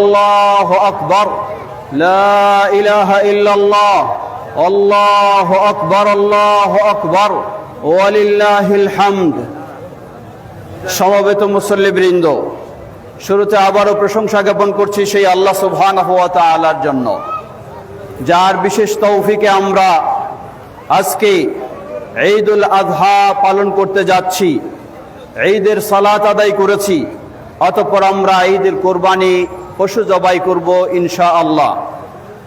الله أكبر لا إله إلا الله الله أكبر الله أكبر ولله الحمد সমবেত মুসল্লিবৃন্দ শুরুতে আবারও প্রশংসা জ্ঞাপন করছি সেই আল্লাহ সুবহানাহু ওয়া তাআলার জন্য যার বিশেষ তৌফিকে আমরা আজকে ঈদুল আজহা পালন করতে যাচ্ছি ঈদের সালাত আদায় করেছি অতঃপর আমরা ঈদের কোরবানি পশু জবাই করব ইনশা আল্লাহ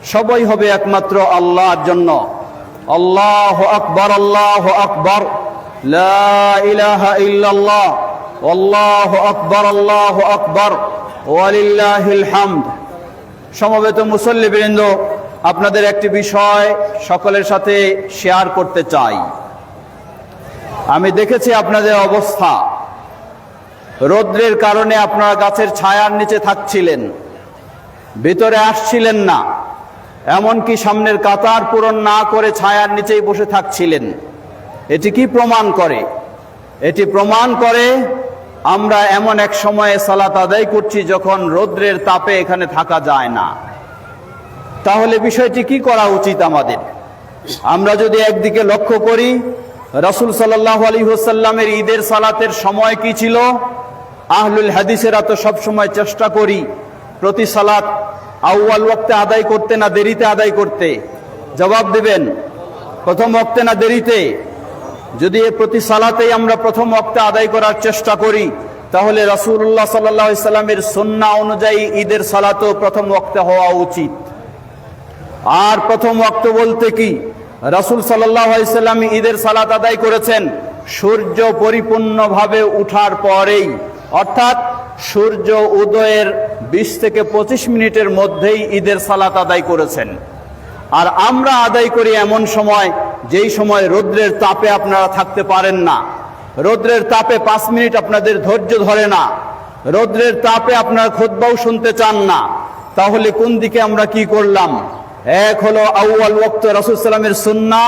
সবাই হবে একমাত্র আল্লাহর জন্য। আল্লাহ আকবর আল্লাহ আকবর। ইল্লাল্লাহ। আল্লাহ আকবর আল্লাহ আকবর। ওয়ালিল্লাহিল হামদ। সমবেত মুসল্লিবৃন্দ, আপনাদের একটি বিষয় সকলের সাথে শেয়ার করতে চাই। আমি দেখেছি আপনাদের অবস্থা। রৌদ্রের কারণে আপনারা গাছের ছায়ার নিচে থাকছিলেন। ভিতরে আসছিলেন না। এমনকি সামনের কাতার পূরণ না করে ছায়ার নিচেই বসে থাকছিলেন। এটি কি প্রমাণ করে? এটি প্রমাণ করে আমরা এমন এক সময়ে সালাত আদায় করছি যখন রৌদ্রের তাপে এখানে থাকা যায় না। তাহলে বিষয়টি কি করা উচিত আমাদের? আমরা যদি একদিকে লক্ষ্য করি, রসুল সাল্লাহ আলী হোসাল্লামের ঈদের সালাতের সময় কি ছিল? আহলুল হাদিসেরা তো সবসময় চেষ্টা করি প্রতি সালাত আউয়াল ওয়াক্তে আদায় করতে না দেরিতে আদায় করতে? জবাব দেবেন, প্রথম ওক্তে না দেরিতে? যদি এ প্রতি সালাতেই আমরা প্রথম ওক্তে আদায় করার চেষ্টা করি, তাহলে রাসূলুল্লাহ সাল্লাহ ইসলামের সন্না অনুযায়ী ঈদের সালাতও প্রথম ওক্তে হওয়া উচিত। আর প্রথম ওয়াক্ত বলতে কি? রাসুল সাল্লাম ঈদের সালাত আদায় করেছেন সূর্য পরিপূর্ণভাবে উঠার পরেই। অর্থাৎ সূর্য উদয়ের বিশ থেকে পঁচিশ মিনিটের মধ্যেই ঈদের সালাত আদায় করেছেন। আর আমরা আদায় করি এমন সময়, যেই সময় রৌদ্রের তাপে আপনারা থাকতে পারেন না। রৌদ্রের তাপে পাঁচ মিনিট আপনাদের ধৈর্য ধরে না। রৌদ্রের তাপে আপনারা খোদবাও শুনতে চান না। তাহলে কোন দিকে আমরা কি করলাম? এক হলো আউয়াল ওক্ত রাসুল সাল্লামের সুন্না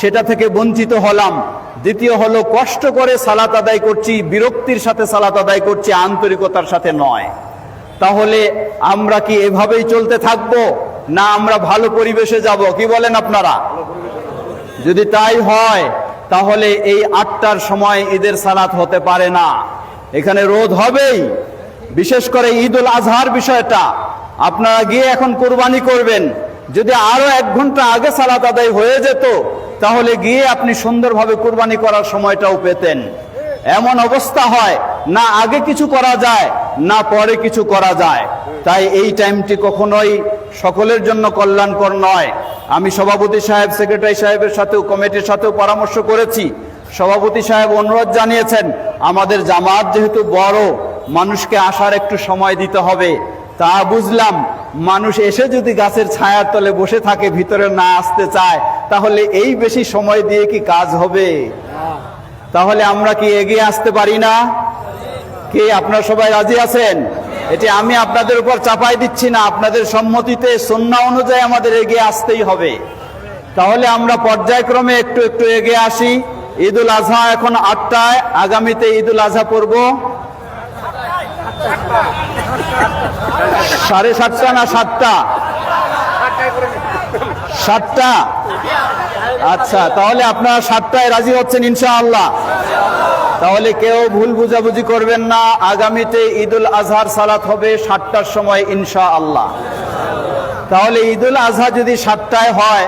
সেটা থেকে বঞ্চিত হলাম। দ্বিতীয় হলো, কষ্ট করে সালাত আদায় করছি, বিরক্তির সাথে সালাত আদায় করছি, আন্তরিকতার সাথে নয়। তাহলে আমরা কি এভাবেই চলতে থাকব, না আমরা ভালো পরিবেশে যাব? কি বলেন আপনারা? যদি তাই হয়, তাহলে এই আটটার সময় ঈদের সালাত হতে পারে না। এখানে রোদ হবেই। বিশেষ করে ঈদুল আজহার বিষয়টা। আপনারা গিয়ে এখন কোরবানি করবেন। যদি আরও এক ঘণ্টা আগে সালাত আদায় হয়ে যেত, তাহলে গিয়ে আপনি সুন্দরভাবে কোরবানি করার সময়টাও পেতেন। এমন অবস্থা হয়, না আগে কিছু করা যায়, না পরে কিছু করা যায়। তাই এই টাইমটি কখনোই সকলের জন্য কল্যাণকর নয়। আমি সভাপতি সাহেব, সেক্রেটারি সাহেবের সাথেও, কমিটির সাথেও পরামর্শ করেছি। সভাপতি সাহেব অনুরোধ জানিয়েছেন, আমাদের জামাত যেহেতু বড়, মানুষকে আসার একটু সময় দিতে হবে। তা বুঝলাম মানুষ এসে যদি গাছের ছায়ার তলে বসে থাকে, ভিতরে না আসতে চায়, তাহলে এই বেশি সময় দিয়ে কি কাজ হবে? তাহলে আমরা কি এগিয়ে আসতে পারি না? কি, আপনারা সবাই রাজি আছেন? এটি আমি আপনাদের উপর চাপাই দিচ্ছি না, আপনাদের সম্মতিতে সন্না অনুযায়ী আমাদের এগিয়ে আসতেই হবে। তাহলে আমরা পর্যায়ক্রমে একটু একটু এগিয়ে আসি। ঈদুল আজহা এখন আটটায়, আগামীতে ঈদুল আজহা পড়ব। সাড়ে সাতটা না সাতটা? সাতটা? আচ্ছা তাহলে আপনারা সাতটায় রাজি হচ্ছেন ইনশাআল্লাহ। তাহলে কেউ ভুল বুঝাবুঝি করবেন না। আগামীতে ঈদুল আজহার সালাত হবে সাতটার সময় ইনশা আল্লাহ তাহলে ঈদুল আজহা যদি সাতটায় হয়,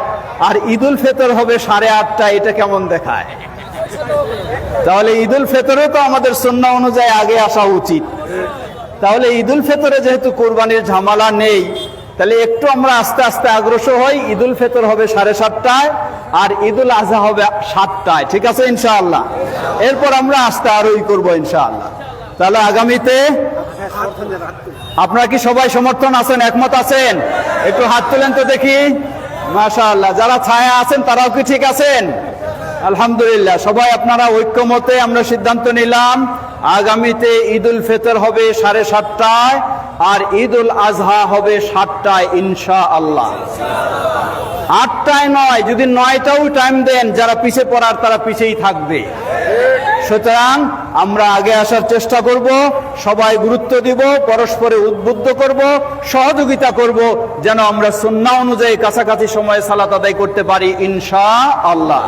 আর ঈদুল ফেতর হবে সাড়ে আটটায় এটা কেমন দেখায়? তাহলে ঈদুল ফেতরে তো আমাদের সন্না অনুযায়ী আগে আসা উচিত। তাহলে ঈদুল ফেতরে যেহেতু কোরবানির ঝামেলা নেই, তাহলে একটু আমরা আস্তে আস্তে অগ্রসর হই। ঈদুল ফেতর হবে সাড়ে সাতটায় আর ঈদুল আজহা হবে সাতটায়। ঠিক আছে ইনশাআল্লাহ? এরপর আমরা আস্তে আরোই করব ইনশাআল্লাহ। তাহলে আগামীতে আপনারা কি সবাই সমর্থন আছেন, একমত আছেন? একটু হাত তুলেন তো দেখি। মাশাআল্লাহ, যারা ছায়া আছেন তারাও কি ঠিক আছেন? আলহামদুলিল্লাহ, সবাই আপনারা ঐক্যমতে আমরা সিদ্ধান্ত নিলাম, আগামীতে ঈদুল ফেতর হবে সাড়ে সাতটায় আর ঈদুল আজহা হবে সাতটায় ইনশা আল্লাহ আটটায় নয়, যদি নয়টাও টাইম দেন, যারা পিছে পড়ার তারা পিছেই থাকবে। সুতরাং আমরা আগে আসার চেষ্টা করব, সবাই গুরুত্ব দিব, পরস্পরে উদ্বুদ্ধ করব, সহযোগিতা করব, যেন আমরা সুন্না অনুযায়ী কাছাকাছি সময়ে সালাত আদায় করতে পারি ইনশা আল্লাহ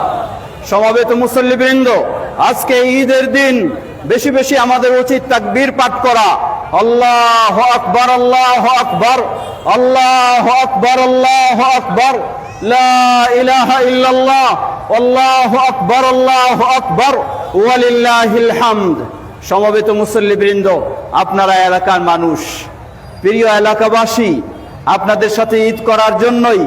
সমাবেত মুসল্লিবৃন্দ, আজকে ঈদের দিন বেশি বেশি আমাদের উচিত তাকবীর পাঠ করা। আল্লাহ আকবর আল্লাহ আকবর আল্লাহ আকবর আল্লাহ আকবর সমবেত মুসল্লিবৃন্দ, আপনারা এলাকার মানুষ, প্রিয় এলাকাবাসী, আপনাদের সাথে ঈদ করার জন্যই,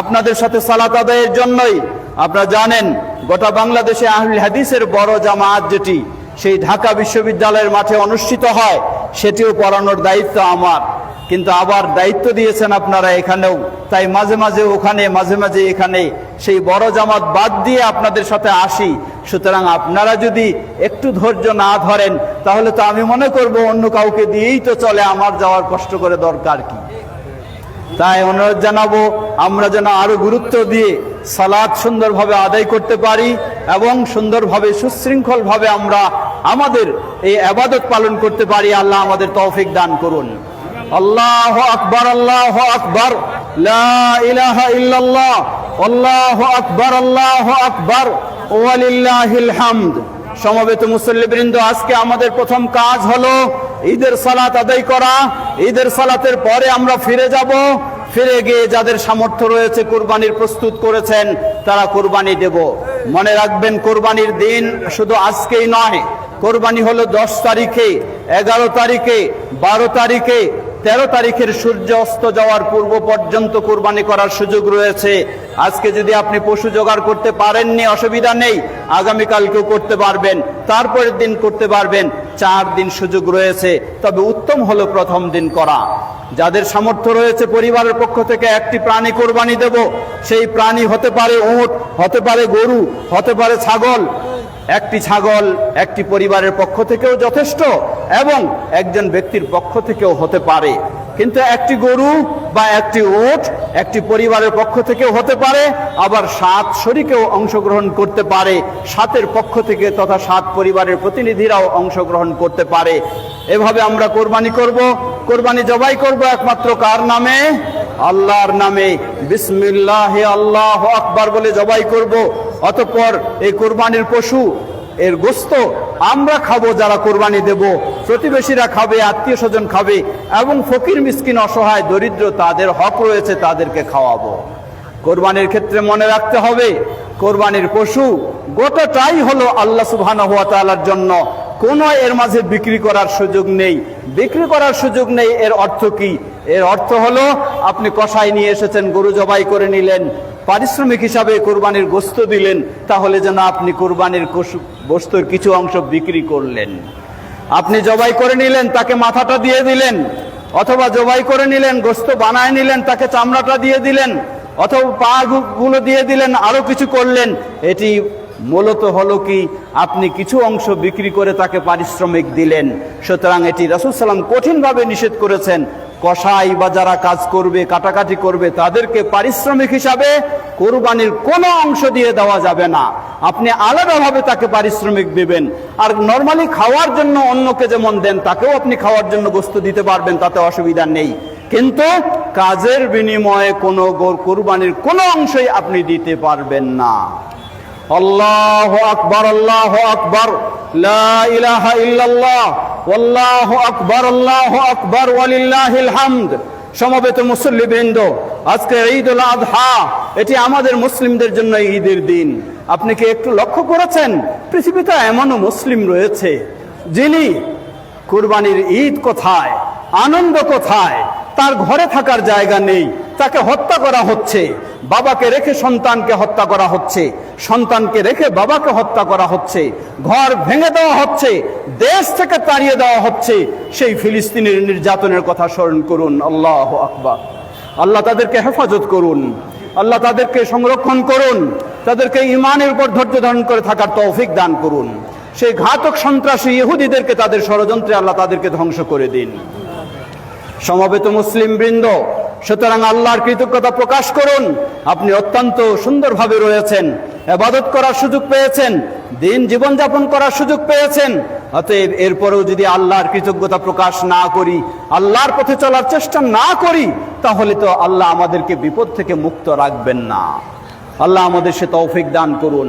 আপনাদের সাথে সালাত আদায়ের জন্যই আপনারা জানেন, গোটা বাংলাদেশে আহলুল হাদিসের বড় জামাত যেটি, সেই ঢাকা বিশ্ববিদ্যালয়ের মাঠে অনুষ্ঠিত হয়, সেটিও পড়ানোর দায়িত্ব আমার। কিন্তু আবার দায়িত্ব দিয়েছেন আপনারা এখানেও। তাই মাঝে মাঝে ওখানে, মাঝে মাঝে এখানে সেই বড় জামাত বাদ দিয়ে আপনাদের সাথে আসি। সুতরাং আপনারা যদি একটু ধৈর্য না ধরেন, তাহলে তো আমি মনে করব অন্য কাউকে দিয়েই তো চলে আমার যাওয়ার কষ্ট করে দরকার কি। তাই অনুরোধ জানাব, আমরা যেন আরও গুরুত্ব দিয়ে সালাদ সুন্দরভাবে আদায় করতে পারি এবং সুন্দরভাবে, সুশৃঙ্খলভাবে আমরা আমাদের এই আবাদত পালন করতে পারি। আল্লাহ আমাদের তৌফিক দান করুন। আল্লাহ আকবর আল্লাহ আকবর। আল্লাহ আকবর আল্লাহ আকবর। ওয়ালিল্লাহিল হামদ। সমবেত মুসল্লিবৃন্দ, আজকে আমাদের প্রথম কাজ হলো ঈদের সালাত আদায় করা। ঈদের সালাতের পরে আমরা ফিরে যাব। ফিরে গিয়ে যাদের সামর্থ্য রয়েছে কোরবানির প্রস্তুত করেছেন, তারা কোরবানি দেব। মনে রাখবেন, কোরবানির দিন শুধু আজকেই নয়, কোরবানি হলো দশ তারিখে, এগারো তারিখে, বারো তারিখে, তেরো তারিখের সূর্য অস্ত যাওয়ার পূর্ব পর্যন্ত কোরবানি করার সুযোগ রয়েছে। আজকে যদি আপনি পশু জোগাড় করতে পারেননি, অসুবিধা নেই। আগামীকালকেও করতে পারবেন, তারপরের দিন করতে পারবেন। চার দিন সুযোগ রয়েছে, তবে উত্তম হলো প্রথম দিন করা। যাদের সামর্থ্য রয়েছে, পরিবারের পক্ষ থেকে একটি প্রাণী কোরবানি দেব। সেই প্রাণী হতে পারে উট, হতে পারে গরু, হতে পারে ছাগল। একটি ছাগল একটি পরিবারের পক্ষ থেকেও যথেষ্ট এবং একজন ব্যক্তির পক্ষ থেকেও হতে পারে। কিন্তু একটি গরু বা একটি উট একটি পরিবারের পক্ষ থেকেও হতে পারে, আবার সাত শরিকেও অংশগ্রহণ করতে পারে, সাতের পক্ষ থেকে তথা সাত পরিবারের প্রতিনিধিরাও অংশগ্রহণ করতে পারে। এভাবে আমরা কোরবানি করব, কোরবানি জবাই করব একমাত্র কার নামে? আল্লাহর নামে। বিসমিল্লাহ আল্লাহ আকবার বলে জবাই করব। অতঃপর এই কোরবানির পশু এর গোস্ত আমরা খাব, যারা কোরবানি দেব। প্রতিবেশীরা খাবে আত্মীয় স্বজন খাবে, এবং ফকির, মিসকিন, অসহায়, দরিদ্র, তাদের হক রয়েছে, তাদেরকে খাওয়াবো। কোরবানির ক্ষেত্রে মনে রাখতে হবে, কোরবানির পশু গোটাটাই হলো আল্লাহ সুবহান হাত তাআলার জন্য কোনো এর মাঝে বিক্রি করার সুযোগ নেই। বিক্রি করার সুযোগ নেই এর অর্থ কি? এর অর্থ হলো, আপনি কষাই নিয়ে এসেছেন, গরু জবাই করে নিলেন, পারিশ্রমিক হিসাবে কোরবানির গোস্ত দিলেন, তাহলে যেন আপনি কোরবানির গোস্তের কিছু অংশ বিক্রি করলেন। আপনি জবাই করে নিলেন, তাকে মাথাটা দিয়ে দিলেন, অথবা জবাই করে নিলেন, গোস্ত বানায় নিলেন, তাকে চামড়াটা দিয়ে দিলেন, অথবা পা গুলো দিয়ে দিলেন, আরও কিছু করলেন, এটি মূলত হলো কি, আপনি কিছু অংশ বিক্রি করে তাকে পারিশ্রমিক দিলেন। সুতরাং এটি রাসুল কঠিনভাবে নিষেধ করেছেন। কষাই বা যারা কাজ করবে, কাটাকাটি করবে, তাদেরকে পারিশ্রমিক হিসাবে কোরবানির কোনো অংশ দিয়ে দেওয়া যাবে না। আপনি আলাদাভাবে তাকে পারিশ্রমিক দিবেন। আর নর্মালি খাওয়ার জন্য অন্যকে যেমন দেন, তাকেও আপনি খাওয়ার জন্য বস্তু দিতে পারবেন, তাতে অসুবিধা নেই। কিন্তু কাজের বিনিময়ে কোনো কোরবানির কোনো অংশই আপনি দিতে পারবেন না। আল্লাহ আকবর আল্লাহ আকবর আল্লাহ আকবর আল্লাহ আকবর, ওয়ালিল্লাহিল হামদ। সমবেত মুসল্লিবৃন্দ, আজকে ঈদ উল আদহা এটি আমাদের মুসলিমদের জন্য ঈদের দিন। আপনি কি একটু লক্ষ্য করেছেন? পৃথিবীতে এমনও মুসলিম রয়েছে, যিনি কুরবানির ঈদ কোথায়, আনন্দ কোথায়, তার ঘরে থাকার জায়গা নেই তাকে হত্যা করা হচ্ছে। বাবাকে রেখে সন্তানকে হত্যা করা হচ্ছে। সন্তানকে রেখে বাবাকে হত্যা করা হচ্ছে। ঘর ভেঙে দেওয়া হচ্ছে। দেশ থেকে তাড়িয়ে দেওয়া হচ্ছে। সেই ফিলিস্তিনের নির্যাতনের কথা স্মরণ করুন। আল্লাহ আকবার। আল্লাহ তাদেরকে হেফাজত করুন। আল্লাহ তাদেরকে সংরক্ষণ করুন। তাদেরকে ইমানের উপর ধৈর্য ধারণ করে থাকার তৌফিক দান করুন। সেই ঘাতক সন্ত্রাসী ইহুদিদেরকে তাদের ষড়যন্ত্রে আল্লাহ তাদেরকে ধ্বংস করে দিন। সমবেত মুসলিম বৃন্দ সুতরাং আল্লাহর কৃতজ্ঞতা প্রকাশ করুন। আপনি অত্যন্ত সুন্দরভাবে রয়েছেন এবাদত করার সুযোগ পেয়েছেন, দিন জীবনযাপন করার সুযোগ পেয়েছেন। অতএব এরপরেও যদি আল্লাহর কৃতজ্ঞতা প্রকাশ না করি, আল্লাহর পথে চলার চেষ্টা না করি, তাহলে তো আল্লাহ আমাদেরকে বিপদ থেকে মুক্ত রাখবেন না। আল্লাহ আমাদের সে তৌফিক দান করুন।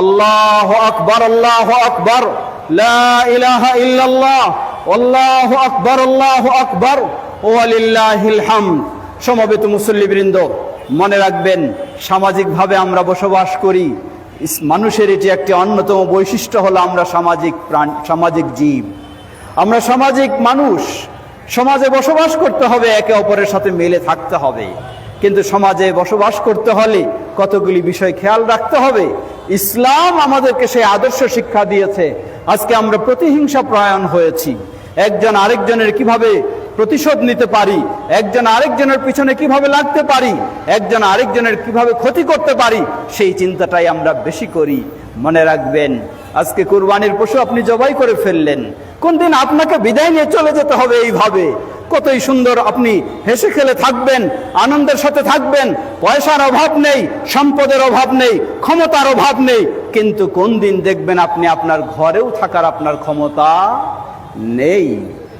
আল্লাহ আকবর আল্লাহ আকবর। আল্লাহ আকবর আল্লাহ আকবর। ও আলিল্লাহিল হামদ। সমবেত মুসল্লিবৃন্দ, মনে রাখবেন, সামাজিকভাবে আমরা বসবাস করি। মানুষের এটি একটি অন্যতম বৈশিষ্ট্য হলো আমরা সামাজিক প্রাণ, সামাজিক জীব। আমরা সামাজিক মানুষ। সমাজে বসবাস করতে হবে, একে অপরের সাথে মিলে থাকতে হবে। কিন্তু সমাজে বসবাস করতে হলে কতগুলি বিষয় খেয়াল রাখতে হবে। ইসলাম আমাদেরকে সেই আদর্শ শিক্ষা দিয়েছে। আজকে আমরা প্রতিহিংসা প্রয়াণ হয়েছি। একজন আরেকজনের কীভাবে প্রতিশোধ নিতে পারি। একজন আরেকজনের পিছনে কীভাবে লাগতে পারি, একজন আরেকজনের কীভাবে ক্ষতি করতে পারি, সেই চিন্তাটাই আমরা বেশি করি। মনে রাখবেন, আজকে কুরবানির পশু আপনি জবাই করে ফেললেন। কোন দিন আপনাকে বিদায় নিয়ে চলে যেতে হবে এইভাবে। কতই সুন্দর আপনি হেসে খেলে থাকবেন, আনন্দের সাথে থাকবেন, পয়সার অভাব নেই, সম্পদের অভাব নেই, ক্ষমতার অভাব নেই, কিন্তু কোন দিন দেখবেন আপনি আপনার ঘরেও থাকার আপনার ক্ষমতা নেই।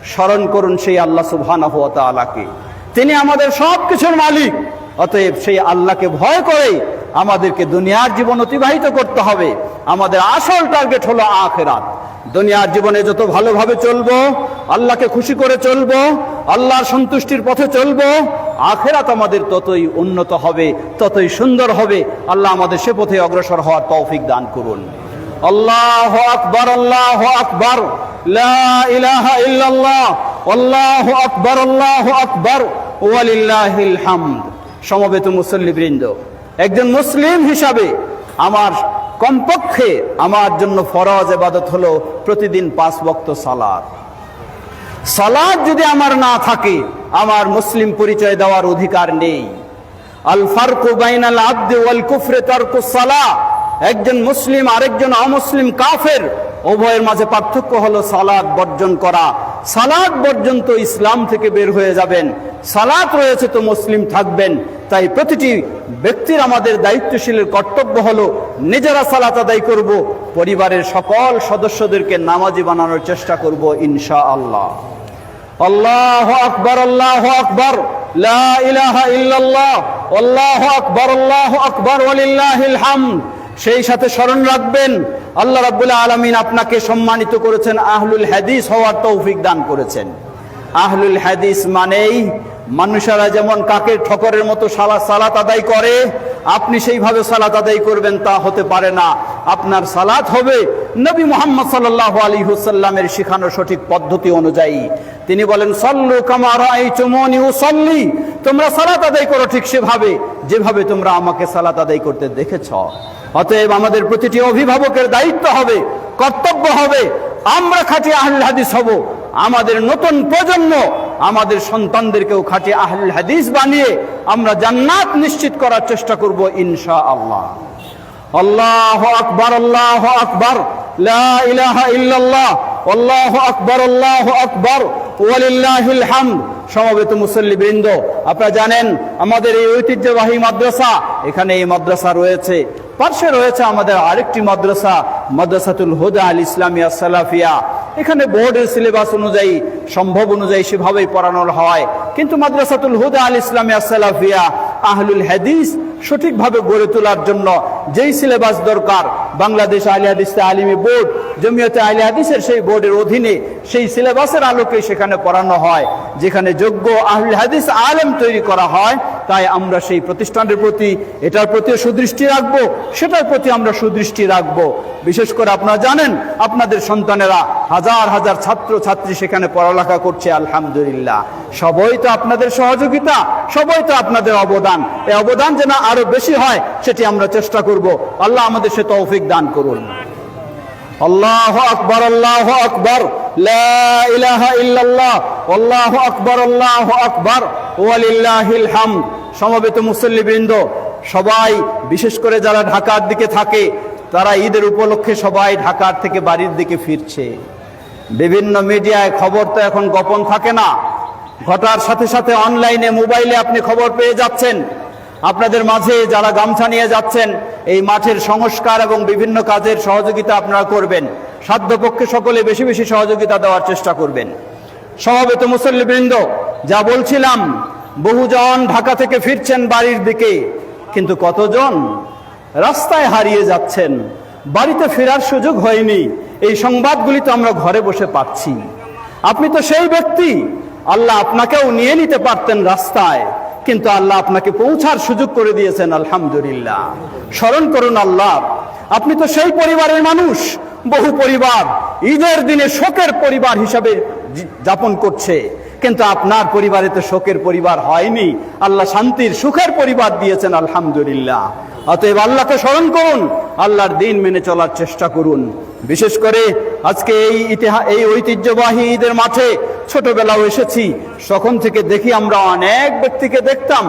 স্মরণ করুন সেই আল্লাহ সুবহানাহু ওয়া তিনি আমাদের সব কিছুর মালিক। অতএব সেই আল্লাহকে ভয় করে আমাদেরকে দুনিয়ার জীবন অতিবাহিত করতে হবে। আমাদের আসল টার্গেট হলো আখেরাত। দুনিয়ার জীবনে যত ভালোভাবে চলবো, আল্লাহকে খুশি করে চলবো, আল্লাহর সন্তুষ্টির পথে চলবো, আখেরাত আমাদের ততই উন্নত হবে, ততই সুন্দর হবে। আল্লাহ আমাদের সে পথে অগ্রসর হওয়ার তৌফিক দান করুন। আল্লাহ আকবর আল্লাহ আকবর। লা ইলাহা ইল্লাল্লাহ, আল্লাহু আকবর আল্লাহু আকবর, ওয়ালিল্লাহিল হামদ। সমবেত মুসল্লিবৃন্দ, একজন মুসলিম হিসাবে আমার কমপক্ষে আমার জন্য ফরজ এবাদত হলো প্রতিদিন পাঁচ বক্ত সালাত। সালাদ যদি আমার না থাকে, আমার মুসলিম পরিচয় দেওয়ার অধিকার নেই। আল ফারকু বাইনাল আব্দি ওয়াল কুফরে সালাহ। একজন মুসলিম, আরেকজন অমুসলিম কাফের উভয়ের মাঝে পার্থক্য হলো সালাদ বর্জন করা। সালাদ বর্জন তো ইসলাম থেকে বের হয়ে যাবেন। সালাত রয়েছে তো মুসলিম থাকবেন। তাই প্রতিটি ব্যক্তির আমাদের দায়িত্বশীলের কর্তব্য হলো নিজেরা সালাত আদায় করব, পরিবারের সকল সদস্যদেরকে নামাজি বানানোর চেষ্টা করব ইনশা আল্লাহ আল্লাহ আকবর আল্লাহ আকবর সেই সাথে স্মরণ রাখবেন আল্লাহ রাবুল্লাহ আলমিন আপনাকে সম্মানিত করেছেন, আহলুল হাদিস হওয়ার তৌফিক দান করেছেন। আহলুল হাদিস মানেই মানুষেরা যেমন কাকের ঠকরের মতো সালা সালাত আদায় করে, আপনি সেইভাবে সালাত আদায় করবেন, তা হতে পারে না। আপনার সালাত হবে নবী মোহাম্মদ সাল্লাহ আলী হুসাল্লামের শিখানো সঠিক পদ্ধতি অনুযায়ী। তিনি বলেন, সল্লু কামার চুমনি ও সল্লি তোমরা সালাত আদায় করো ঠিক সেভাবে, যেভাবে তোমরা আমাকে সালাত আদায় করতে দেখেছ। অতএব আমাদের প্রতিটি অভিভাবকের দায়িত্ব হবে, কর্তব্য হবে, আমরা খাঁটি আহল হাদিস হব। আমাদের নতুন প্রজন্ম আমাদের সন্তানদেরকেও খাঁটি আহল হাদিস বানিয়ে আমরা জান্নাত নিশ্চিত করার চেষ্টা করব ইনশা আল্লাহ আল্লাহ আকবর আল্লাহ আকবর আল্লাহ আকবর আল্লাহ আকবর সমবেত আপনারা জানেন আমাদের এই ঐতিহ্যবাহী মাদ্রাসা, এখানে এই মাদ্রাসা রয়েছে। পার্শ্বে রয়েছে আমাদের আরেকটি মাদ্রাসা, মাদ্রাসাতুল হুদা আল ইসলামিয়া সালাফিয়া। এখানে বোর্ডের সিলেবাস অনুযায়ী, সম্ভব অনুযায়ী সেভাবেই পড়ানো হয়। কিন্তু মাদ্রাসাতুল হুদা আল ইসলামিয়া সালাফিয়া, আহলুল হাদিস সঠিকভাবে গড়ে তোলার জন্য যেই সিলেবাস দরকার, বাংলাদেশ আলী হাদিস আলিমী বোর্ড জমিয়তে আলী হাদিসের সেই বোর্ডের অধীনে সেই সিলেবাসের আলোকে সেখানে পড়ানো হয়, যেখানে যোগ্য আহলুল হাদিস আলেম তৈরি করা হয়। তাই আমরা সেই প্রতিষ্ঠানের প্রতি, এটার প্রতি সুদৃষ্টি রাখব, সেটার প্রতি আমরা সুদৃষ্টি রাখব। বিশেষ করে আপনারা জানেন, আপনাদের সন্তানেরা হাজার হাজার ছাত্র ছাত্রী সেখানে পড়ালেখা করছে, আলহামদুলিল্লাহ। সবই তো আপনাদের সহযোগিতা, সবই তো আপনাদের অবদান। এই অবদান যেন আরও বেশি হয়, সেটি আমরা চেষ্টা করব। আল্লাহ আমাদের সে তৌফিক দান করুন। আল্লাহ আকবর আল্লাহ আকবর আল্লাহু আকবর আল্লাহু আকবর, ওয়ালিল্লাহিল হামদ। সমবেত মুসল্লিবৃন্দ, সবাই, বিশেষ করে যারা ঢাকার দিকে থাকে, তারা ঈদের উপলক্ষে সবাই ঢাকার থেকে বাড়ির দিকে ফিরছে। বিভিন্ন মিডিয়ায় খবর তো এখন গোপন থাকে না। ঘটার সাথে সাথে অনলাইনে, মোবাইলে আপনি খবর পেয়ে যাচ্ছেন। আপনাদের মাঝে যারা গামছা নিয়ে যাচ্ছেন, এই মাঠের সংস্কার এবং বিভিন্ন কাজের সহযোগিতা আপনারা করবেন। সাধ্যপক্ষে সকলে বেশি বেশি সহযোগিতা দেওয়ার চেষ্টা করবেন। সমাবেত মুসল্লিবৃন্দ, যা বলছিলাম, বহুজন ঢাকা থেকে ফিরছেন বাড়ির দিকে, কিন্তু কতজন রাস্তায় হারিয়ে যাচ্ছেন? বাড়িতে ফেরার সুযোগ হয়নি। এই সংবাদগুলি তো আমরা ঘরে বসে পাচ্ছি। আপনি তো সেই ব্যক্তি, আল্লাহ আপনাকেও নিয়ে নিতে পারতেন রাস্তায়। কিন্তু আল্লাহ আপনাকে পৌঁছার সুযোগ করে দিয়েছেন, আলহামদুলিল্লাহ। স্মরণ করুন আল্লাহ, আপনি তো সেই পরিবারের মানুষ। বহু পরিবার ঈদের দিনে শোকের পরিবার হিসাবে যাপন করছে। কিন্তু আপনার পরিবারে তো শোকের পরিবার হয়নি। আল্লাহ শান্তির, সুখের পরিবার দিয়েছেন, আলহামদুলিল্লাহ। অতএব আল্লাহকে স্মরণ করুন, আল্লাহর দিন মেনে চলার চেষ্টা করুন। বিশেষ করে আজকে এই ইতিহাস এই ঐতিহ্যবাহী ঈদের মাঠে ছোটবেলাও এসেছি, তখন থেকে দেখি আমরা অনেক ব্যক্তিকে দেখতাম।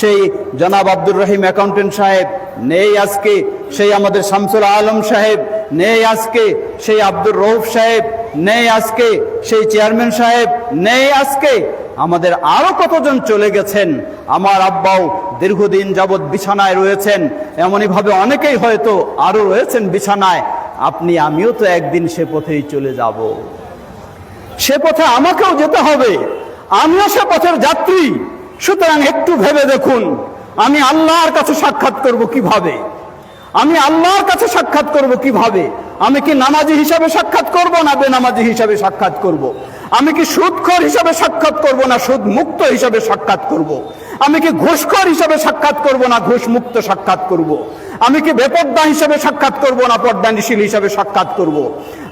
সেই জনাব আব্দুর রহিম অ্যাকাউন্টেন্ট সাহেব, নেই আজকে সেই আমাদের শামসুল আলম সাহেব, নেই আজকে সেই আব্দুর রৌফ সাহেব, নেই আজকে সেই চেয়ারম্যান সাহেব, নেই আজকে আমাদের আরও কতজন চলে গেছেন? আমার আব্বাও দীর্ঘদিন যাবৎ বিছানায় রয়েছেন। এমনই ভাবে অনেকেই হয়তো আরও রয়েছেন বিছানায়। আপনি, আমিও তো একদিন সে পথেই চলে যাব। সে পথে আমাকেও যেতে হবে। আমিও সে পথের যাত্রী। সুতরাং একটু ভেবে দেখুন, আমি আল্লাহর কাছে সাক্ষাৎ করব কীভাবে? আমি আল্লাহর কাছে সাক্ষাৎ করব কীভাবে? আমি কি নামাজি হিসাবে সাক্ষাৎ করব না বেনামাজি হিসাবে সাক্ষাৎ করব। আমি কি সুদখর হিসাবে সাক্ষাৎ করব না সুদ মুক্ত হিসাবে সাক্ষাৎ করব। আমি কি ঘুষখোর হিসাবে সাক্ষাৎ করব না ঘুষ মুক্ত সাক্ষাৎ করব। আমি কি বেপর্দা হিসাবে সাক্ষাৎ করব না পর্দানিশীল হিসাবে সাক্ষাৎ করব।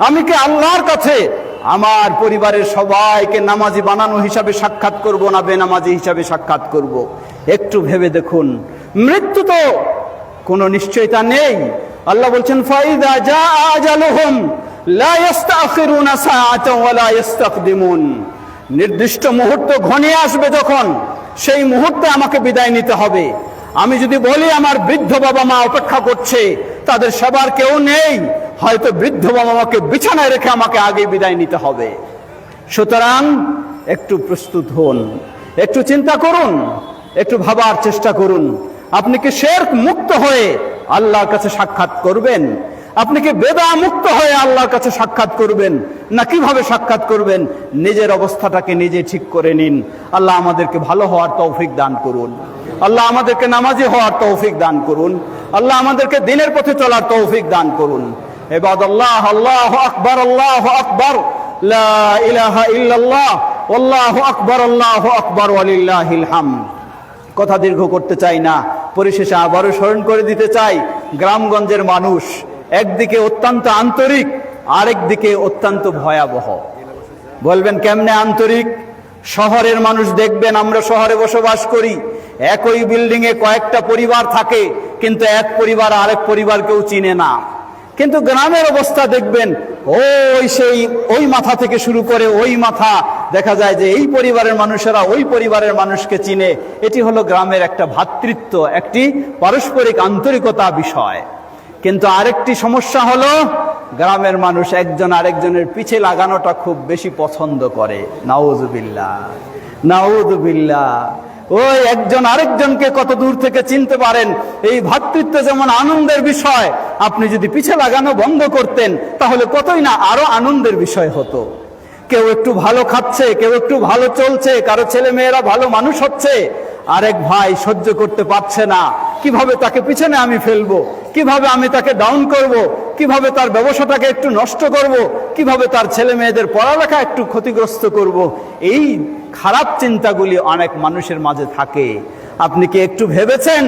আমি কি আল্লাহর কাছে আমার পরিবারের সবাইকে নামাজি বানানো হিসাবে সাক্ষাৎ করব না বেনামাজি হিসাবে সাক্ষাৎ করব। একটু ভেবে দেখুন মৃত্যু তো কোনো নিশ্চয়তা নেই আল্লাহ বলছেন, ফাইদা যা আজালুহুম লা নির্দিষ্ট মুহূর্ত ঘনিয়ে আসবে যখন, সেই মুহূর্তে আমাকে বিদায় নিতে হবে। আমি যদি বলি, আমার বৃদ্ধ বাবা মা অপেক্ষা করছে, তাদের সবার কেউ নেই, হয়তো বৃদ্ধ বাবা মাকে বিছানায় রেখে আমাকে আগে বিদায় নিতে হবে। সুতরাং একটু প্রস্তুত হন, একটু চিন্তা করুন, একটু ভাবার চেষ্টা করুন। আপনি কি শের মুক্ত হয়ে আল্লাহর কাছে সাক্ষাৎ করবেন? আপনি কি বেদা মুক্ত হয়ে আল্লাহর কাছে সাক্ষাৎ করবেন? না কীভাবে সাক্ষাৎ করবেন? নিজের অবস্থাটাকে নিজে ঠিক করে নিন। আল্লাহ আমাদেরকে ভালো হওয়ার তৌফিক দান করুন। আল্লাহ আমাদেরকে নামাজি হওয়ার তৌফিক দান করুন। আল্লাহ আমাদেরকে দিনের পথে চলার তৌফিক দান করুন। এবাদ আল্লাহ আল্লাহ আকবর আল্লাহ আকবর। আল্লাহু হামদ। কথা দীর্ঘ করতে চাই না। পরিশেষে আবারও স্মরণ করে দিতে চাই, গ্রামগঞ্জের মানুষ। একদিকে অত্যন্ত আন্তরিক আরেক দিকে অত্যন্ত ভয়াবহ। বলবেন, কেমনে আন্তরিক? শহরের মানুষ দেখবেন, আমরা শহরে বসবাস করি। একই বিল্ডিং এ কয়েকটা পরিবার থাকে, কিন্তু এক পরিবার আরেক পরিবার কেউ চিনে না। কিন্তু গ্রামের অবস্থা দেখবেন, ওই সেই, ওই মাথা থেকে শুরু করে ওই মাথা। দেখা যায় যে এই পরিবারের মানুষেরা ওই পরিবারের মানুষকে চিনে। এটি হলো গ্রামের একটা ভ্রাতৃত্ব একটি পারস্পরিক আন্তরিকতা বিষয়। কিন্তু আরেকটি সমস্যা হলো, গ্রামের মানুষ একজন আরেকজনের পিছে লাগানোটা খুব বেশি পছন্দ করে। নাউজুবিল্লা নাউজুবিল্লা ওই একজন আরেকজনকে কত দূর থেকে চিনতে পারেন? এই ভাতৃত্ব যেমন আনন্দের বিষয়, আপনি যদি পিছে লাগানো বন্ধ করতেন, তাহলে কতই না আরও আনন্দের বিষয় হতো। কেউ একটু ভালো খাচ্ছে, কেউ একটু ভালো চলছে, কারও ছেলে মেয়েরা ভালো মানুষ হচ্ছে, আরেক ভাই সহ্য করতে পারছে না। কীভাবে তাকে পিছনে আমি ফেলব? কীভাবে আমি তাকে ডাউন করব? কীভাবে তার ব্যবসাটাকে একটু নষ্ট করব? কীভাবে তার ছেলে মেয়েদের পড়ালেখা একটু ক্ষতিগ্রস্ত করব? এই খারাপ চিন্তাগুলি অনেক মানুষের মাঝে থাকে। আপনি কি একটু ভেবেছেন?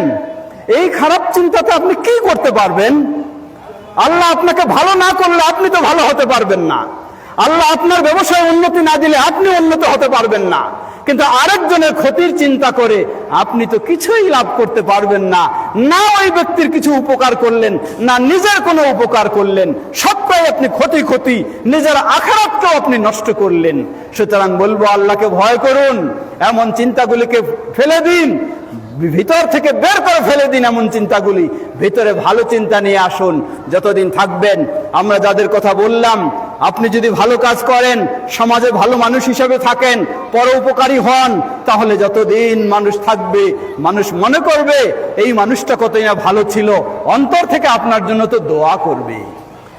এই খারাপ চিন্তাতে আপনি কি করতে পারবেন? আল্লাহ আপনাকে ভালো না করলে আপনি তো ভালো হতে পারবেন না। আল্লাহ আপনার ব্যবসায় উন্নতি না দিলে আপনি উন্নত হতে পারবেন না। কিন্তু আরেকজনের ক্ষতির চিন্তা করে আপনি তো কিছুই লাভ করতে পারবেন না। না ওই ব্যক্তির কিছু উপকার করলেন, না নিজের কোনো উপকার করলেন। সবটাই আপনি ক্ষতি ক্ষতি, নিজের আখারাতকেও আপনি নষ্ট করলেন। সুতরাং বলব আল্লাহকে ভয় করুন, এমন চিন্তাগুলিকে ফেলে দিন। ভিতর থেকে বের করে ফেলে দিন এমন চিন্তাগুলি। ভিতরে ভালো চিন্তা নিয়ে আসুন, যতদিন থাকবেন। আমরা যাদের কথা বললাম, আপনি যদি ভালো কাজ করেন, সমাজে ভালো মানুষ হিসেবে থাকেন, পর উপকারী হন, তাহলে যতদিন মানুষ থাকবে, মানুষ মনে করবে, এই মানুষটা কতই না ভালো ছিল, অন্তর থেকে আপনার জন্য তো দোয়া করবে।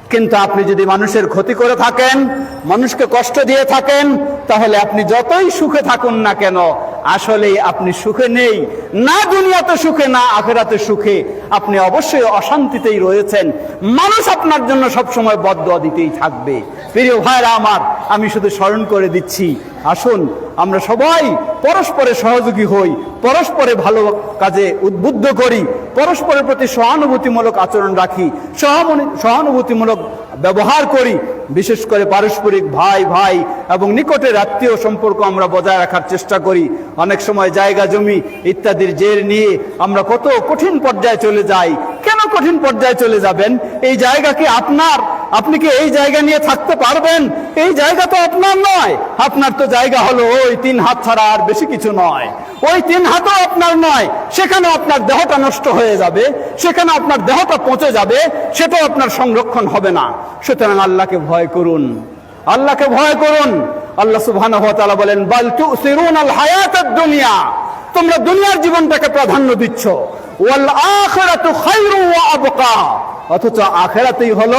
কিন্তু আপনি যদি মানুষের ক্ষতি করে থাকেন, মানুষকে কষ্ট দিয়ে থাকেন, তাহলে আপনি যতই সুখে থাকুন না কেন আসলে আপনি সুখে নেই। না দুনিয়াতে সুখে, না আখেরাতে সুখে। আপনি অবশ্যই অশান্তিতেই রয়েছেন। মানুষ আপনার জন্য সবসময় বদয়া দিতেই থাকবে। প্রিয় ভাইরা আমার, আমি শুধু স্মরণ করে দিচ্ছি, আসুন, আমরা সবাই পরস্পরের সহযোগী হই, পরস্পরে ভালো কাজে উদ্বুদ্ধ করি, পরস্পরের প্রতি সহানুভূতিমূলক আচরণ রাখি সহানুভূতি- সহানুভূতিমূলক ব্যবহার করি, বিশেষ করে পারস্পরিক ভাই ভাই এবং নিকটের আত্মীয় সম্পর্ক আমরা বজায় রাখার চেষ্টা করি। অনেক সময় জায়গা, জমি ইত্যাদির জের নিয়ে আমরা কত কঠিন পর্যায়ে চলে যাই। কেন কঠিন পর্যায়ে চলে যাবেন? এই জায়গা কি আপনার? আপনি কি এই জায়গা নিয়ে থাকতে পারবেন? এই জায়গা তো আপনার নয়। আপনার তো জায়গা হলো ওই তিন হাত ছাড়া আর বেশি কিছু নয়। ওই তিন হাতও আপনার নয়। সেখানে আপনার দেহটা নষ্ট হয়ে যাবে, সেখানে আপনার দেহটা পচে যাবে, সেটাও আপনার সংরক্ষণ হবে না। সুতরাং আল্লাহকে ভয় করুন। আল্লাহকে ভয় করুন। আল্লাহ তাআলা বলেন, বাল তুসিরুন আল হায়াতাদ দুনিয়া। তোমরা দুনিয়ার জীবনটাকে প্রাধান্য দিচ্ছ। ওয়াল আখিরাতু খায়রু ওয়া আবকা। অথচ আখেরাতেই হলো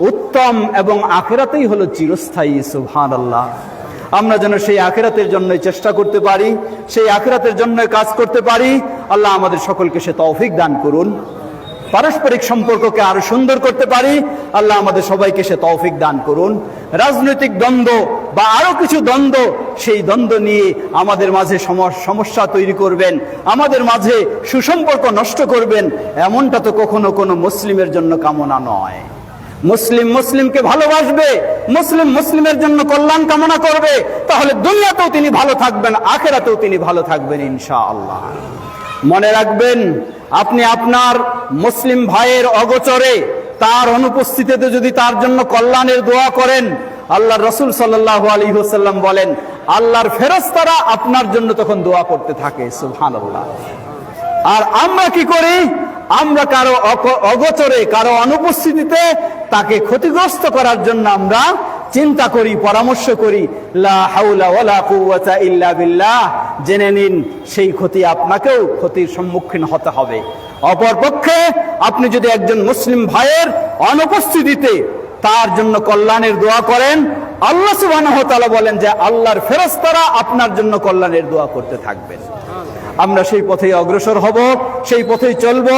উত্তম এবং আখেরাতেই হলো চিরস্থায়ী, সুবহানাল্লাহ। আমরা যেন সেই আখেরাতের জন্যই চেষ্টা করতে পারি, সেই আখেরাতের জন্য কাজ করতে পারি। আল্লাহ আমাদের সকলকে সে তৌফিক দান করুন। পারস্পরিক সম্পর্ককে আরও সুন্দর করতে পারি। আল্লাহ আমাদের সবাইকে সে তৌফিক দান করুন। রাজনৈতিক দ্বন্দ্ব বা আরও কিছু দ্বন্দ্ব, সেই দ্বন্দ্ব নিয়ে আমাদের মাঝে সমস্যা তৈরি করবেন। আমাদের মাঝে সুসম্পর্ক নষ্ট করবেন। এমনটা তো কখনো কোনো মুসলিমের জন্য কামনা নয়। মুসলিম মুসলিমকে ভালোবাসবে, মুসলিম মুসলিমের জন্য কল্যাণ কামনা করবে। তাহলে দুনিয়াতেও তিনি ভালো থাকবেন, আখেরাতেও তিনি ভালো থাকবেন ইনশাআল্লাহ। মনে রাখবেন, আপনি আপনার মুসলিম ভাইয়ের অগোচরে তার অনুপস্থিতিতে যদি তার জন্য কল্যাণের দোয়া করেন, আল্লাহ রসুল সাল্লাহ আলী হোসাল্লাম বলেন, আল্লাহর ফেরস্তারা আপনার জন্য তখন দোয়া করতে থাকে সুহান আর আমরা কি করি? আমরা কারও অগোচরে, কারও অনুপস্থিতিতে তাকে ক্ষতিগ্রস্ত করার জন্য আমরা চিন্তা করি, পরামর্শ করি বিল্লাহ, জেনে নিন সেই ক্ষতি আপনাকেও ক্ষতির সম্মুখীন হতে হবে। অপরপক্ষে, আপনি যদি একজন মুসলিম ভাইয়ের অনুপস্থিতিতে তার জন্য কল্যাণের দোয়া করেন, আল্লাহ তাআলা বলেন যে, আল্লাহর ফেরেশতারা আপনার জন্য কল্যাণের দোয়া করতে থাকবেন। আমরা সেই পথে অগ্রসর হব, সেই পথেই চলব,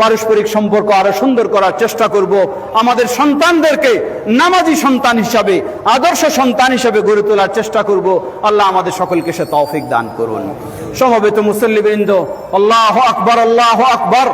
পারস্পরিক সম্পর্ক আরও সুন্দর করার চেষ্টা করব। আমাদের সন্তানদেরকে নামাজি সন্তান হিসাবে, আদর্শ সন্তান হিসাবে গড়ে তোলার চেষ্টা করব। আল্লাহ আমাদের সকলকে সে তৌফিক দান করুন। সমবেত মুসল্লিবৃন্দ, আল্লাহ আকবর আল্লাহ আকবর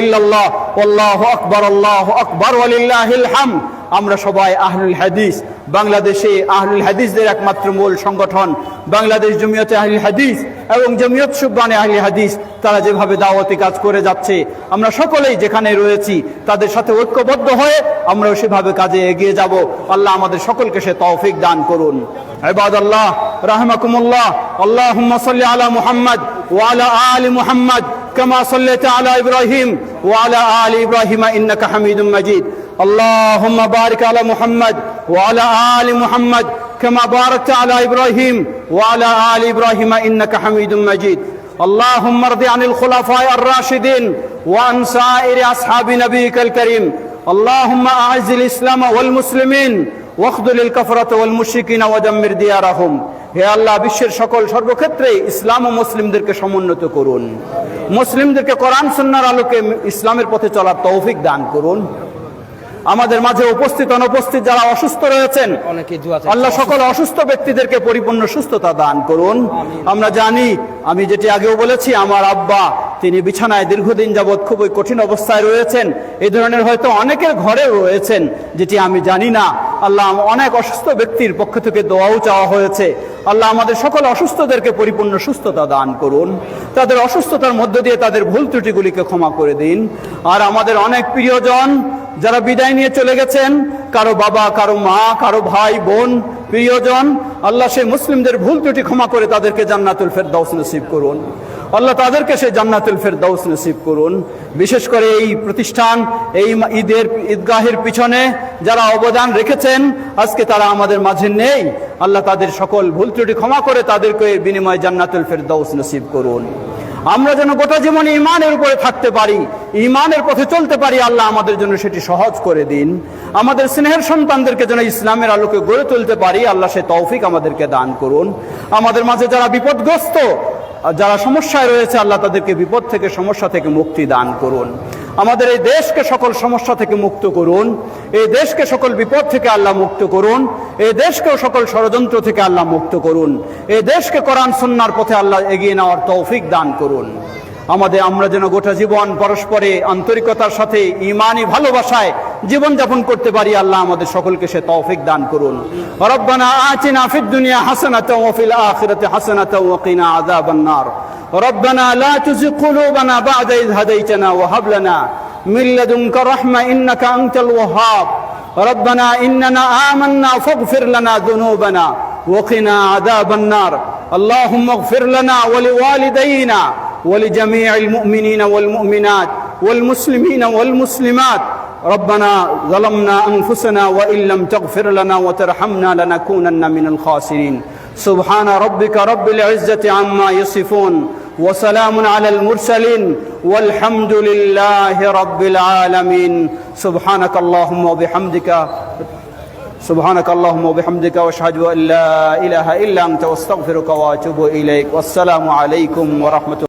ইল্লাল্লাহ, আল্লাহু আকবর, আল্লাহ আকবর, ওয়ালিল্লাহিল হামদ। আমরা সবাই আহলুল হাদিস বাংলাদেশে আহলুল হাদিসদের একমাত্র মূল সংগঠন বাংলাদেশ জমিয়তে আহলুল হাদিস এবং জমিয়ত সুবানে আহলি হাদিস তারা যেভাবে দাওয়াতি কাজ করে যাচ্ছে আমরা সকলেই যেখানে রয়েছি তাদের সাথে ঐক্যবদ্ধ হয়ে আমরাও সেভাবে কাজে এগিয়ে যাব আল্লাহ আমাদের সকলকে সে তৌফিক দান করুন عباد الله رحمكم الله اللهم صل على محمد وعلى آل محمد كما صليت على إبراهيم وعلى آل إبراهيم إنك حميد مجيد. اللهم بارك على محمد وعلى آل محمد كما باركت على إبراهيم وعلى آل إبراهيم إنك حميد مجيد. اللهم ارض عن الخلفاء الراشدين وعن سائر أصحاب نبيك الكريم. اللهم أعز الإسلام والمسلمين واخذل الكفرة والمشركين ودمر ديارهم. হে আল্লাহ বিশ্বের সকল সর্বক্ষেত্রে ইসলাম ও মুসলিমদেরকে সমুন্নত করুন। মুসলিমদেরকে কোরআন সন্ন্যার আলোকে ইসলামের পথে চলার তৌফিক দান করুন। আমাদের মাঝে উপস্থিত অনুপস্থিত যারা অসুস্থ রয়েছেন। আল্লাহ সকল অসুস্থ ব্যক্তিদেরকে পরিপূর্ণ সুস্থতা দান করুন। আমরা জানি আমি যেটি আগেও বলেছি আমার আব্বা তিনি বিছানায় দীর্ঘদিন যাবৎ খুবই কঠিন অবস্থায় রয়েছেন। এই ধরনের হয়তো অনেকের ঘরে রয়েছেন, যেটি আমি জানি না। আল্লাহ অনেক অসুস্থ ব্যক্তির পক্ষ থেকে দোয়াও চাওয়া হয়েছে। আল্লাহ আমাদের সকল অসুস্থদেরকে পরিপূর্ণ সুস্থতা দান করুন। তাদের অসুস্থতার মধ্য দিয়ে তাদের ভুল ত্রুটিগুলিকে ক্ষমা করে দিন। আর আমাদের অনেক প্রিয়জন যারা বিদায় নিয়ে চলে গেছেন, কারও বাবা, কারও মা, কারও ভাই, বোন প্রিয়জন, আল্লাহ সেই মুসলিমদের ভুল ত্রুটি ক্ষমা করে তাদেরকে জান্নাতুল ফেরদাউস নসিব করুন। আল্লাহ তাদেরকে সেই জান্নাতুল ফেরদাউস নসিব করুন। বিশেষ করে এই প্রতিষ্ঠান, এই ঈদের ঈদগাহের পিছনে যারা অবদান রেখেছেন, আজকে তারা আমাদের মাঝে নেই। আল্লাহ তাদের সকল ভুল ত্রুটি ক্ষমা করে তাদেরকে বিনিময়ে জান্নাতুল ফেরদাউস নসিব করুন। আমরা যেন গোটা জীবনে ইমানের উপরে থাকতে পারি, ইমানের পথে চলতে পারি, আল্লাহ আমাদের জন্য সেটি সহজ করে দিন। আমাদের স্নেহের সন্তানদেরকে যেন ইসলামের আলোকে গড়ে তুলতে পারি, আল্লাহ সে তৌফিক আমাদেরকে দান করুন। আমাদের মাঝে যারা বিপদগ্রস্ত, যারা সমস্যায় রয়েছে, আল্লাহ তাদেরকে বিপদ থেকে, সমস্যা থেকে মুক্তি দান করুন। আমাদের এই দেশকে সকল সমস্যা থেকে মুক্ত করুন, এই দেশকে সকল বিপদ থেকে আল্লাহ মুক্ত করুন, এই দেশকেও সকল ষড়যন্ত্র থেকে আল্লাহ মুক্ত করুন, এই দেশকে কোরআন সন্ন্যার পথে আল্লাহ এগিয়ে নেওয়ার তৌফিক দান করুন। আমাদের আমরা যেন গোটা জীবন পরস্পরে আন্তরিকতার সাথে ইমানি ভালোবাসায় জীবন যাপন করতে পারি আল্লাহ আমাদের সকলকে সে তৌফিক দান করুন রব্বানা আতিনা ফিদ দুনিয়া হাসানাতাও ওয়া ফিল আখিরাতি হাসানাতাও ওয়া কিনা আযাবান নার ربنا لا تزغ قلوبنا بعد إذ هديتنا وهب لنا من لدنك رحمة إنك أنت الوهاب ربنا إننا آمنا فاغفر لنا ذنوبنا وقنا عذاب النار اللهم اغفر لنا ولوالدينا ولجميع المؤمنين والمؤمنات والمسلمين والمسلمات. ربنا ظلمنا أنفسنا وإن لم تغفر لنا وترحمنا لنكونن من الخاسرين. سبحان ربك رب العزة عما يصفون وسلام على المرسلين والحمد لله رب العالمين. سبحانك اللهم وبحمدك سبحانك اللهم وبحمدك واشهد أن لا إله إلا أنت واستغفرك وأتوب إليك. والسلام عليكم ورحمة